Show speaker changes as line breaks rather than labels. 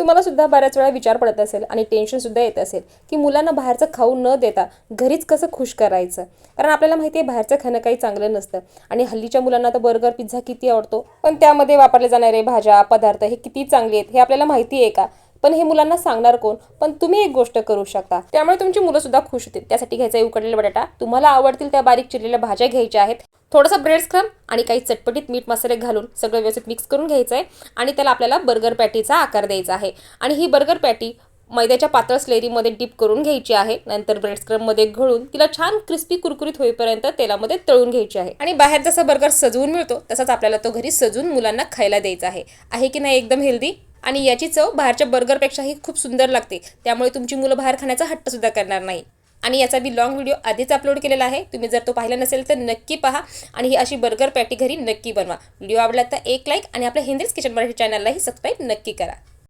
तुम्हाला सुद्धा बऱ्याच वेळा विचार पडत असेल आणि टेन्शन सुद्धा येत असेल की मुलांना बाहेरचं खाऊ न देता घरीच कसं खुश करायचं? कारण आपल्याला माहिती आहे बाहेरचं खाणं काही चांगलं नसतं. आणि हल्लीच्या मुलांना तर बर्गर पिझ्झा किती आवडतो? पण त्यामध्ये वापरले जाणारे भाज्या पदार्थ हे किती चांगले आहेत हे आपल्याला माहिती आहे का? पण हे मुलांना सांगणार कोण? पण तुम्ही एक गोष्ट करू शकता. त्यामुळे तुमची मुलं सुद्धा खुश होतील. त्यासाठी घ्यायचा आहे उकडलेला बटाटा. तुम्हाला आवडतील त्या बारीक चिरलेल्या भाज्या घ्यायच्या आहेत. थोडासा ब्रेड स्क्रम आणि काही चटपटीत मीठ मसाले घालून सगळं व्यवस्थित मिक्स करून घ्यायचं आहे आणि त्याला आपल्याला बर्गर पॅटीचा आकार द्यायचा आहे. आणि ही बर्गर पॅटी मैद्याच्या पातळ स्लेरीमध्ये डिप करून घ्यायची आहे. नंतर ब्रेड स्क्रममध्ये घळून तिला छान क्रिस्पी कुरकुरीत होईपर्यंत तेलामध्ये तळून घ्यायची आहे. आणि बाहेर जसा बर्गर सजवून मिळतो तसाच आपल्याला तो घरी सजवून मुलांना खायला द्यायचा आहे. आहे की नाही एकदम हेल्दी? आणि याची चव बाहेरच्या बर्गरपेक्षाही खूप सुंदर लागते. त्यामुळे तुमची मुलं बाहेर खाण्याचा हट्टसुद्धा करणार नाही. आणि याचा मी लॉंग व्हिडिओ आधीच अपलोड केलेला आहे. तुम्ही जर तो पाहिला नसेल तर नक्की पहा. आणि ही अशी बर्गर पॅटी घरी नक्की बनवा. व्हिडिओ आवडला तर एक लाईक आणि आपल्या हिंदीच किचन मराठी चॅनललाही सबस्क्राईब नक्की करा.